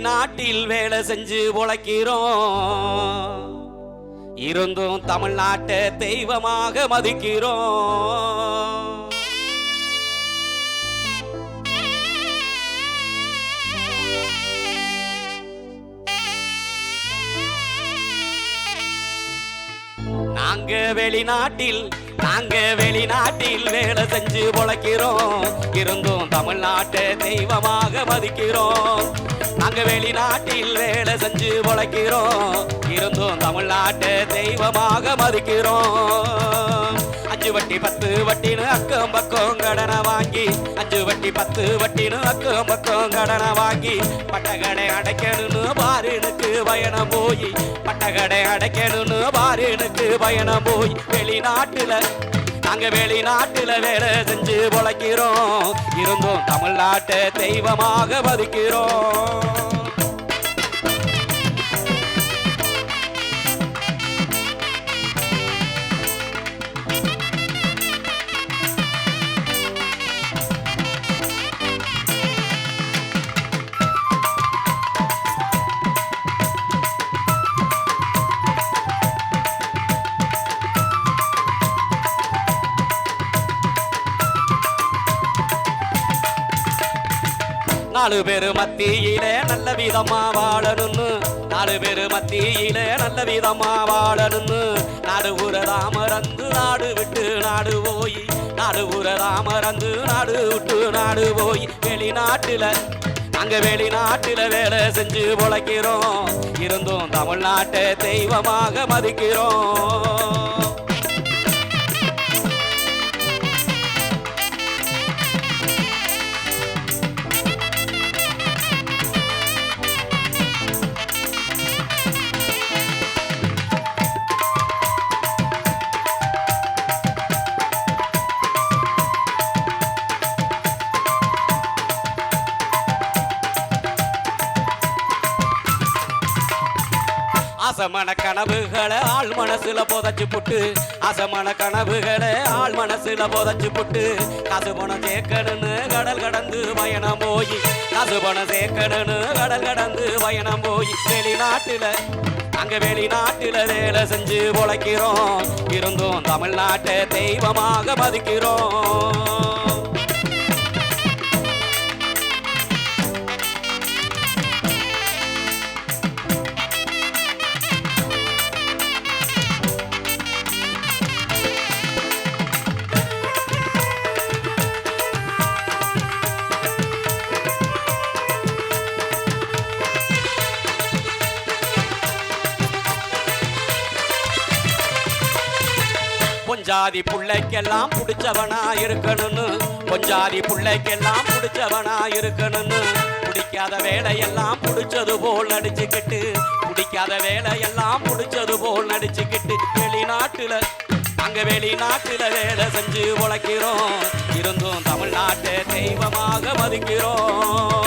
வெளிநாட்டில் வேலை செஞ்சு உழைக்கிறோம். இருந்தும் தமிழ்நாட்டை தெய்வமாக மதிக்கிறோம். நாங்க வெளிநாட்டில் நாங்க வெளிநாட்டில் வேலை செஞ்சு உழைக்கிறோம். இருந்தும் தமிழ்நாட்டை தெய்வமாக மதிக்கிறோம். நாங்க வெளிநாட்டில் வேலை செஞ்சு உழைக்கிறோம். இருந்தும் தமிழ்நாட்டை தெய்வமாக மதிக்கிறோம். அஞ்சு வட்டி பத்து வட்டின்னு அக்கம் பக்கம் கடனை வாங்கி அஞ்சு வட்டி பத்து வட்டின்னு அக்கம் பக்கம் கடனை வாங்கி பட்டகடை அடைக்கணும்னு பாருனுக்கு பயணம் போய் பட்டகடை அடைக்கணும்னு பாருனுக்கு பயணம் போய் வெளிநாட்டுல நாங்க வெளிநாட்டுல வேலை செஞ்சு உழைக்கிறோம். இருந்தும் தமிழ்நாட்டை தெய்வமாக மதிக்கிறோம் நாலு பேரு மத்தியிலே நல்ல விதமா வாழணும்னு. நாலு பேரு மத்தியிலே நல்ல விதமா வாழணும்னு. நாடு ஊரதா மறந்து நாடு விட்டு நாடு போய். நாடு ஊரதா மறந்து நாடு விட்டு நாடு போய். வெளிநாட்டுல அங்க வெளிநாட்டுல வேலை செஞ்சு பொழைக்கிறோம் இருந்தும் தமிழ்நாட்டை தெய்வமாக மதிக்கிறோம். அசமான கனவுகளை ஆள் மனசுல புதைச்சு புட்டு. அசமான கனவுகளை ஆள் மனசுல புதைச்சு புட்டு. காசு பணம் சேர்க்கணும்னு கடல் கடந்து பயணம் போய். காசு பணம் சேர்க்கணும்னு கடல் கடந்து பயணம் போய். வெளிநாட்டுல அங்க வெளிநாட்டுல வேலை செஞ்சு உழைக்கிறோம். இருந்தும் தமிழ்நாட்டை தெய்வமாக மதிக்கிறோம். கொஞ்சாதி பிள்ளைக்கெல்லாம் பிடிச்சவனா இருக்கணும்னு. கொஞ்சாதி பிள்ளைக்கெல்லாம் பிடிச்சவனா இருக்கணும்னு. பிடிக்காத வேலையெல்லாம் பிடிச்சது போல் நடிச்சுக்கிட்டு. பிடிக்காத வேலையெல்லாம் பிடிச்சது போல் நடிச்சுக்கிட்டு. வெளிநாட்டுல அங்க வெளிநாட்டுல வேலை செஞ்சு உழைக்கிறோம். இருந்தும் தமிழ்நாட்டை தெய்வமாக மதிக்கிறோம்.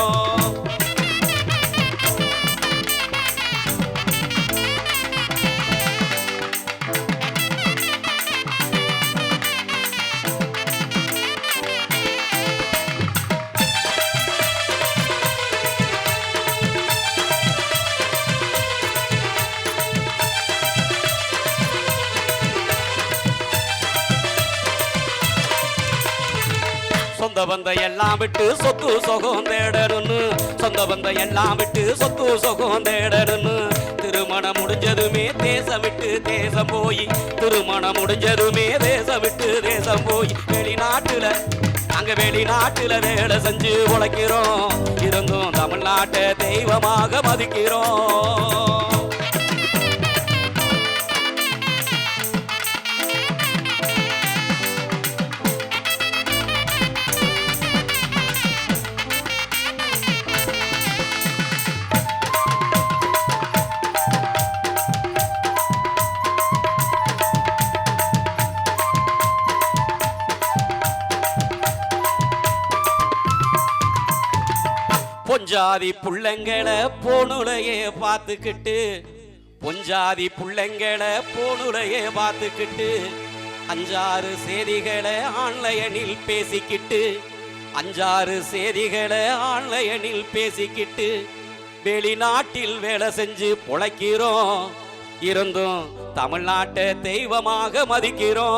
சொந்த பந்த எல்லாம் விட்டு சொத்து சுகம் தேடணும்னு. சொந்த பந்த எல்லாம் விட்டு சொத்து சுகம் தேடணும்னு. திருமணம் முடிஞ்சதுமே தேசம் விட்டு தேசம் போய். திருமணம் முடிஞ்சதுமே தேசம் விட்டு தேசம் போய். வெளிநாட்டுல அங்க வெளிநாட்டுல வேலை செஞ்சு உழைக்கிறோம். இருந்தும் தமிழ்நாட்டை தெய்வமாக மதிக்கிறோம். பொஞ்சாதி புள்ளங்களை போனுலையே பார்த்துக்கிட்டு பொஞ்சாதி புள்ளங்களை போனுலையே பார்த்துக்கிட்டு அஞ்சாறு செய்திகளை ஆன்லைனில் பேசிக்கிட்டு அஞ்சாறு செய்திகளை ஆன்லைனில் பேசிக்கிட்டு வெளிநாட்டில் வேலை செஞ்சு பொழைக்கிறோம். இருந்தும் தமிழ்நாட்டை தெய்வமாக மதிக்கிறோம்.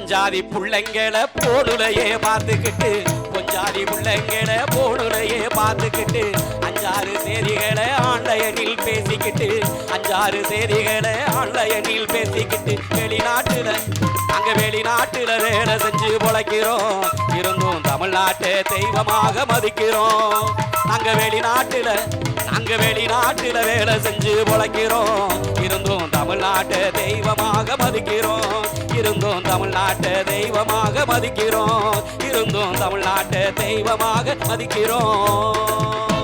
பொஞ்சாதி புள்ளைங்களை போடுலையே பார்த்துக்கிட்டு பொஞ்சாதி பிள்ளைங்களை போடுலையே பார்த்துக்கிட்டு அஞ்சாறு செய்திகளை ஆன்லைனில் பேசிக்கிட்டு அஞ்சாறு செய்திகளை ஆன்லைனில் பேசிக்கிட்டு வெளிநாட்டுல அங்க வெளிநாட்டுல வேலை செஞ்சு பொழைக்கிறோம். இருந்தும் தமிழ்நாட்டை தெய்வமாக மதிக்கிறோம். அங்க வெளிநாட்டுல அங்க வெளிநாட்டுல வேலை செஞ்சு பொழைக்கிறோம். இருந்தும் தமிழ்நாட்டை தெய்வமாக மதிக்கிறோம். இருந்தும் தமிழ்நாட்டை தெய்வமாக மதிக்கிறோம். இருந்தும் தமிழ்நாட்டை தெய்வமாக மதிக்கிறோம்.